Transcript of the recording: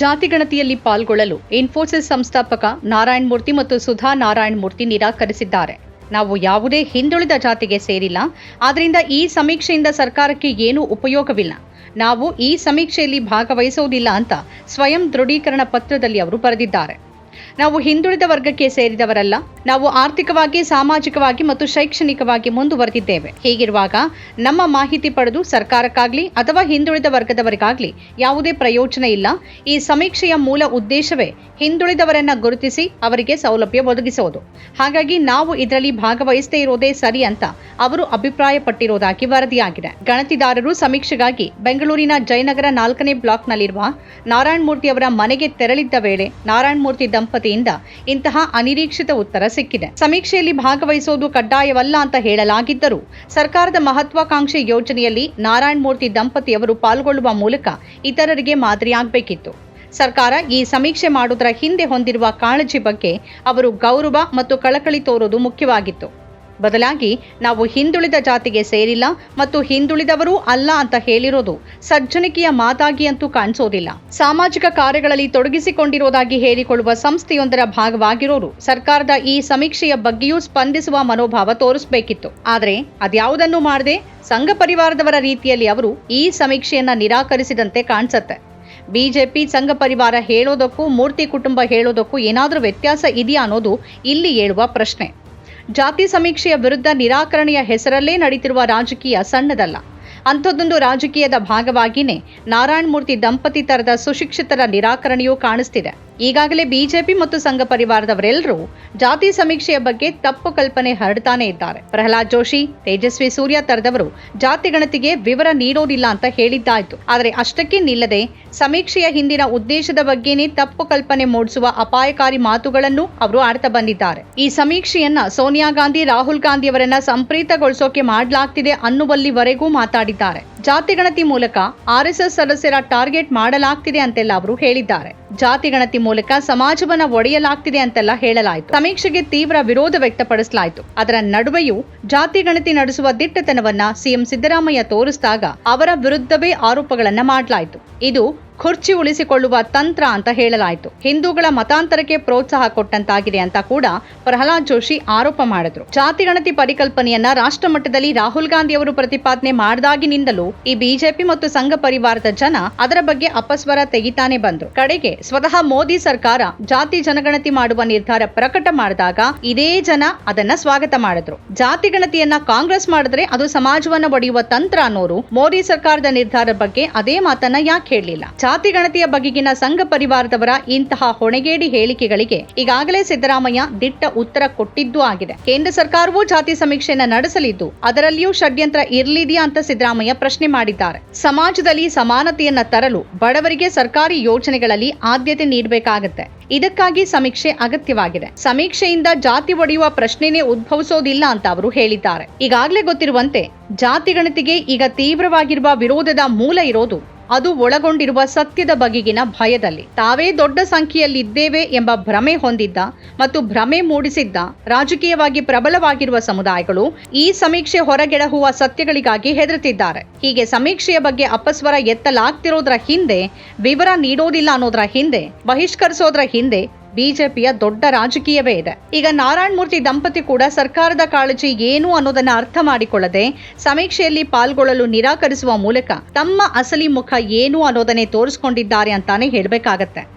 ಜಾತಿ ಗಣತಿಯಲ್ಲಿ ಪಾಲ್ಗೊಳ್ಳಲು ಇನ್ಫೋಸಿಸ್ ಸಂಸ್ಥಾಪಕ ನಾರಾಯಣ್ ಮೂರ್ತಿ ಮತ್ತು ಸುಧಾ ನಾರಾಯಣ್ ಮೂರ್ತಿ ನಿರಾಕರಿಸಿದ್ದಾರೆ. ನಾವು ಯಾವುದೇ ಹಿಂದುಳಿದ ಜಾತಿಗೆ ಸೇರಿಲ್ಲ. ಆದ್ದರಿಂದ ಈ ಸಮೀಕ್ಷೆಯಿಂದ ಸರ್ಕಾರಕ್ಕೆ ಏನೂ ಉಪಯೋಗವಿಲ್ಲ. ನಾವು ಈ ಸಮೀಕ್ಷೆಯಲ್ಲಿ ಭಾಗವಹಿಸುವುದಿಲ್ಲ ಅಂತ ಸ್ವಯಂ ದೃಢೀಕರಣ ಪತ್ರದಲ್ಲಿ ಅವರು ಬರೆದಿದ್ದಾರೆ. ನಾವು ಹಿಂದುಳಿದ ವರ್ಗಕ್ಕೆ ಸೇರಿದವರಲ್ಲ, ನಾವು ಆರ್ಥಿಕವಾಗಿ, ಸಾಮಾಜಿಕವಾಗಿ ಮತ್ತು ಶೈಕ್ಷಣಿಕವಾಗಿ ಮುಂದುವರೆದಿದ್ದೇವೆ. ಹೀಗಿರುವಾಗ ನಮ್ಮ ಮಾಹಿತಿ ಪಡೆದು ಸರ್ಕಾರಕ್ಕಾಗ್ಲಿ ಅಥವಾ ಹಿಂದುಳಿದ ವರ್ಗದವರಿಗಾಗಲಿ ಯಾವುದೇ ಪ್ರಯೋಜನ ಇಲ್ಲ. ಈ ಸಮೀಕ್ಷೆಯ ಮೂಲ ಉದ್ದೇಶವೇ ಹಿಂದುಳಿದವರನ್ನ ಗುರುತಿಸಿ ಅವರಿಗೆ ಸೌಲಭ್ಯ ಒದಗಿಸೋದು. ಹಾಗಾಗಿ ನಾವು ಇದರಲ್ಲಿ ಭಾಗವಹಿಸದೇ ಇರೋದೇ ಸರಿ ಅಂತ ಅವರು ಅಭಿಪ್ರಾಯಪಟ್ಟಿರೋದಾಗಿ ವರದಿಯಾಗಿದೆ. ಗಣತಿದಾರರು ಸಮೀಕ್ಷೆಗಾಗಿ ಬೆಂಗಳೂರಿನ ಜಯನಗರ ನಾಲ್ಕನೇ ಬ್ಲಾಕ್ನಲ್ಲಿರುವ ನಾರಾಯಣಮೂರ್ತಿ ಅವರ ಮನೆಗೆ ತೆರಳಿದ್ದ ವೇಳೆ ನಾರಾಯಣ್ ಮೂರ್ತಿ ದಂಪತಿಯಿಂದ ಇಂತಹ ಅನಿರೀಕ್ಷಿತ ಉತ್ತರ ಸಿಕ್ಕಿದೆ. ಸಮೀಕ್ಷೆಯಲ್ಲಿ ಭಾಗವಹಿಸೋದು ಕಡ್ಡಾಯವಲ್ಲ ಅಂತ ಹೇಳಲಾಗಿದ್ದರೂ ಸರ್ಕಾರದ ಮಹತ್ವಾಕಾಂಕ್ಷಿ ಯೋಜನೆಯಲ್ಲಿ ನಾರಾಯಣ ಮೂರ್ತಿ ದಂಪತಿಯವರು ಪಾಲ್ಗೊಳ್ಳುವ ಮೂಲಕ ಇತರರಿಗೆ ಮಾದರಿಯಾಗಬೇಕಿತ್ತು. ಸರ್ಕಾರ ಈ ಸಮೀಕ್ಷೆ ಮಾಡುವುದರ ಹಿಂದೆ ಹೊಂದಿರುವ ಕಾಳಜಿ ಬಗ್ಗೆ ಅವರು ಗೌರವ ಮತ್ತು ಕಳಕಳಿ ತೋರುವುದು ಮುಖ್ಯವಾಗಿತ್ತು. ಬದಲಾಗಿ ನಾವು ಹಿಂದುಳಿದ ಜಾತಿಗೆ ಸೇರಿಲ್ಲ ಮತ್ತು ಹಿಂದುಳಿದವರೂ ಅಲ್ಲ ಅಂತ ಹೇಳಿರೋದು ಸಜ್ಜನಿಕೆಯ ಮಾತಾಗಿ ಅಂತೂ ಕಾಣಿಸೋದಿಲ್ಲ. ಸಾಮಾಜಿಕ ಕಾರ್ಯಗಳಲ್ಲಿ ತೊಡಗಿಸಿಕೊಂಡಿರೋದಾಗಿ ಹೇಳಿಕೊಳ್ಳುವ ಸಂಸ್ಥೆಯೊಂದರ ಭಾಗವಾಗಿರೋರು ಸರ್ಕಾರದ ಈ ಸಮೀಕ್ಷೆಯ ಬಗ್ಗೆಯೂ ಸ್ಪಂದಿಸುವ ಮನೋಭಾವ ತೋರಿಸಬೇಕಿತ್ತು. ಆದರೆ ಅದ್ಯಾವುದನ್ನು ಮಾಡದೆ ಸಂಘ ಪರಿವಾರದವರ ರೀತಿಯಲ್ಲಿ ಅವರು ಈ ಸಮೀಕ್ಷೆಯನ್ನ ನಿರಾಕರಿಸಿದಂತೆ ಕಾಣಿಸುತ್ತೆ. ಬಿಜೆಪಿ ಸಂಘ ಪರಿವಾರ ಹೇಳೋದಕ್ಕೂ ಮೂರ್ತಿ ಕುಟುಂಬ ಹೇಳೋದಕ್ಕೂ ಏನಾದರೂ ವ್ಯತ್ಯಾಸ ಇದೆಯಾ ಅನ್ನೋದು ಇಲ್ಲಿ ಹೇಳುವ ಪ್ರಶ್ನೆ. ಜಾತಿ ಸಮೀಕ್ಷೆಯ ವಿರುದ್ಧ ನಿರಾಕರಣೆಯ ಹೆಸರಲ್ಲೇ ನಡೀತಿರುವ ರಾಜಕೀಯ ಸಣ್ಣದಲ್ಲ. ಅಂಥದ್ದೊಂದು ರಾಜಕೀಯದ ಭಾಗವಾಗಿಯೇ ನಾರಾಯಣ ಮೂರ್ತಿ ದಂಪತಿ ತರದ ಸುಶಿಕ್ಷಿತರ ನಿರಾಕರಣೆಯೂ ಕಾಣಿಸ್ತಿದೆ. ಈಗಾಗಲೇ ಬಿಜೆಪಿ ಮತ್ತು ಸಂಘ ಪರಿವಾರದವರೆಲ್ಲರೂ ಜಾತಿ ಸಮೀಕ್ಷೆಯ ಬಗ್ಗೆ ತಪ್ಪು ಕಲ್ಪನೆ ಹರಡ್ತಾನೆ ಇದ್ದಾರೆ. ಪ್ರಹ್ಲಾದ್ ಜೋಶಿ, ತೇಜಸ್ವಿ ಸೂರ್ಯ ತರದವರು ಜಾತಿ ಗಣತಿಗೆ ವಿವರ ನೀಡೋದಿಲ್ಲ ಅಂತ ಹೇಳಿದ್ದಾಯ್ತು. ಆದರೆ ಅಷ್ಟಕ್ಕೆ ನಿಲ್ಲದೆ ಸಮೀಕ್ಷೆಯ ಹಿಂದಿನ ಉದ್ದೇಶದ ಬಗ್ಗೆನೇ ತಪ್ಪು ಕಲ್ಪನೆ ಮೂಡಿಸುವ ಅಪಾಯಕಾರಿ ಮಾತುಗಳನ್ನು ಅವರು ಆಡ್ತಾ ಬಂದಿದ್ದಾರೆ. ಈ ಸಮೀಕ್ಷೆಯನ್ನ ಸೋನಿಯಾ ಗಾಂಧಿ, ರಾಹುಲ್ ಗಾಂಧಿ ಅವರನ್ನ ಸಂಪ್ರೀತಗೊಳಿಸೋಕೆ ಮಾಡಲಾಗ್ತಿದೆ ಅನ್ನುವಲ್ಲಿವರೆಗೂ ಮಾತಾಡಿದ್ದಾರೆ. ಹೇಳಿದ್ದಾರೆ ಜಾತಿ ಗಣತಿ ಮೂಲಕ ಆರ್ಎಸ್ಎಸ್ ಸದಸ್ಯರ ಟಾರ್ಗೆಟ್ ಮಾಡಲಾಗ್ತಿದೆ ಅಂತೆಲ್ಲ ಅವರು ಹೇಳಿದ್ದಾರೆ. ಜಾತಿ ಗಣತಿ ಮೂಲಕ ಸಮಾಜವನ್ನ ಒಡೆಯಲಾಗ್ತಿದೆ ಅಂತೆಲ್ಲ ಹೇಳಲಾಯಿತು. ಸಮೀಕ್ಷೆಗೆ ತೀವ್ರ ವಿರೋಧ ವ್ಯಕ್ತಪಡಿಸಲಾಯಿತು. ಅದರ ನಡುವೆಯೂ ಜಾತಿ ಗಣತಿ ನಡೆಸುವ ದಿಟ್ಟತನವನ್ನ ಸಿಎಂ ಸಿದ್ದರಾಮಯ್ಯ ತೋರಿಸಿದಾಗ ಅವರ ವಿರುದ್ಧವೇ ಆರೋಪಗಳನ್ನ ಮಾಡಲಾಯಿತು. ಇದು ಖುರ್ಚಿ ಉಳಿಸಿಕೊಳ್ಳುವ ತಂತ್ರ ಅಂತ ಹೇಳಲಾಯಿತು. ಹಿಂದೂಗಳ ಮತಾಂತರಕ್ಕೆ ಪ್ರೋತ್ಸಾಹ ಕೊಟ್ಟಂತಾಗಿದೆ ಅಂತ ಕೂಡ ಪ್ರಹ್ಲಾದ್ ಜೋಶಿ ಆರೋಪ ಮಾಡಿದ್ರು. ಜಾತಿ ಗಣತಿ ಪರಿಕಲ್ಪನೆಯನ್ನ ರಾಷ್ಟ್ರಮಟ್ಟದಲ್ಲಿ ರಾಹುಲ್ ಗಾಂಧಿ ಅವರು ಪ್ರತಿಪಾದನೆ ಮಾಡಿದಾಗಿನಿಂದಲೂ ಈ ಬಿಜೆಪಿ ಮತ್ತು ಸಂಘ ಪರಿವಾರದ ಜನ ಅದರ ಬಗ್ಗೆ ಅಪಸ್ವರ ತೆಗಿತಾನೆ ಬಂದ್ರು ಕಡೆಗೆ ಸ್ವತಃ ಮೋದಿ ಸರ್ಕಾರ ಜಾತಿ ಜನಗಣತಿ ಮಾಡುವ ನಿರ್ಧಾರ ಪ್ರಕಟ ಮಾಡಿದಾಗ ಇದೇ ಜನ ಅದನ್ನ ಸ್ವಾಗತ ಮಾಡಿದ್ರು. ಜಾತಿ ಗಣತಿಯನ್ನ ಕಾಂಗ್ರೆಸ್ ಮಾಡಿದ್ರೆ ಅದು ಸಮಾಜವನ್ನ ಒಡೆಯುವ ತಂತ್ರ ಅನ್ನೋರು ಮೋದಿ ಸರ್ಕಾರದ ನಿರ್ಧಾರ ಬಗ್ಗೆ ಅದೇ ಮಾತನ್ನ ಯಾಕೆ ಹೇಳಲಿಲ್ಲ? ಜಾತಿ ಗಣತಿಯ ಬಗೆಗಿನ ಸಂಘ ಪರಿವಾರದವರ ಇಂತಹ ಹೊಣೆಗೇಡಿ ಹೇಳಿಕೆಗಳಿಗೆ ಈಗಾಗಲೇ ಸಿದ್ದರಾಮಯ್ಯ ದಿಟ್ಟ ಉತ್ತರ ಕೊಟ್ಟಿದ್ದು ಆಗಿದೆ. ಕೇಂದ್ರ ಸರ್ಕಾರವೂ ಜಾತಿ ಸಮೀಕ್ಷೆಯನ್ನ ನಡೆಸಲಿದ್ದು ಅದರಲ್ಲಿಯೂ ಷಡ್ಯಂತ್ರ ಇರಲಿದೆಯಾ ಅಂತ ಸಿದ್ದರಾಮಯ್ಯ ಪ್ರಶ್ನೆ ಮಾಡಿದ್ದಾರೆ. ಸಮಾಜದಲ್ಲಿ ಸಮಾನತೆಯನ್ನ ತರಲು ಬಡವರಿಗೆ ಸರ್ಕಾರಿ ಯೋಜನೆಗಳಲ್ಲಿ ಆದ್ಯತೆ ನೀಡಬೇಕಾಗುತ್ತೆ. ಇದಕ್ಕಾಗಿ ಸಮೀಕ್ಷೆ ಅಗತ್ಯವಾಗಿದೆ. ಸಮೀಕ್ಷೆಯಿಂದ ಜಾತಿ ಒಡೆಯುವ ಪ್ರಶ್ನೆನೇ ಉದ್ಭವಿಸೋದಿಲ್ಲ ಅಂತ ಅವರು ಹೇಳಿದ್ದಾರೆ. ಈಗಾಗಲೇ ಗೊತ್ತಿರುವಂತೆ ಜಾತಿ ಗಣತಿಗೆ ಈಗ ತೀವ್ರವಾಗಿರುವ ವಿರೋಧದ ಮೂಲ ಇರೋದು ಅದು ಒಳಗೊಂಡಿರುವ ಸತ್ಯದ ಬಗೆಗಿನ ಭಯದಲ್ಲಿ. ತಾವೇ ದೊಡ್ಡ ಸಂಖ್ಯೆಯಲ್ಲಿದ್ದೇವೆ ಎಂಬ ಭ್ರಮೆ ಹೊಂದಿದ್ದ ಮತ್ತು ಭ್ರಮೆ ಮೂಡಿಸಿದ್ದ ರಾಜಕೀಯವಾಗಿ ಪ್ರಬಲವಾಗಿರುವ ಸಮುದಾಯಗಳು ಈ ಸಮೀಕ್ಷೆ ಹೊರಗೆಡಹುವ ಸತ್ಯಗಳಿಗಾಗಿ ಹೆದರುತ್ತಿದ್ದಾರೆ. ಹೀಗೆ ಸಮೀಕ್ಷೆಯ ಬಗ್ಗೆ ಅಪಸ್ವರ ಎತ್ತಲಾಗ್ತಿರೋದ್ರ ಹಿಂದೆ ವಿವರ ನೀಡೋದಿಲ್ಲ ಅನ್ನೋದ್ರ ಹಿಂದೆ, ಬಹಿಷ್ಕರಿಸೋದ್ರ ಹಿಂದೆ ಬಿಜೆಪಿಯ ದೊಡ್ಡ ರಾಜಕೀಯವೇ ಇದೆ. ಈಗ ನಾರಾಯಣ ಮೂರ್ತಿ ದಂಪತಿ ಕೂಡ ಸರ್ಕಾರದ ಕಾಳಜಿ ಏನು ಅನ್ನೋದನ್ನ ಅರ್ಥ ಮಾಡಿಕೊಳ್ಳದೆ ಸಮೀಕ್ಷೆಯಲ್ಲಿ ಪಾಲ್ಗೊಳ್ಳಲು ನಿರಾಕರಿಸುವ ಮೂಲಕ ತಮ್ಮ ಅಸಲಿ ಮುಖ ಏನು ಅನ್ನೋದನ್ನೇ ತೋರಿಸಿಕೊಂಡಿದ್ದಾರೆ ಅಂತಾನೆ ಹೇಳ್ಬೇಕಾಗತ್ತೆ.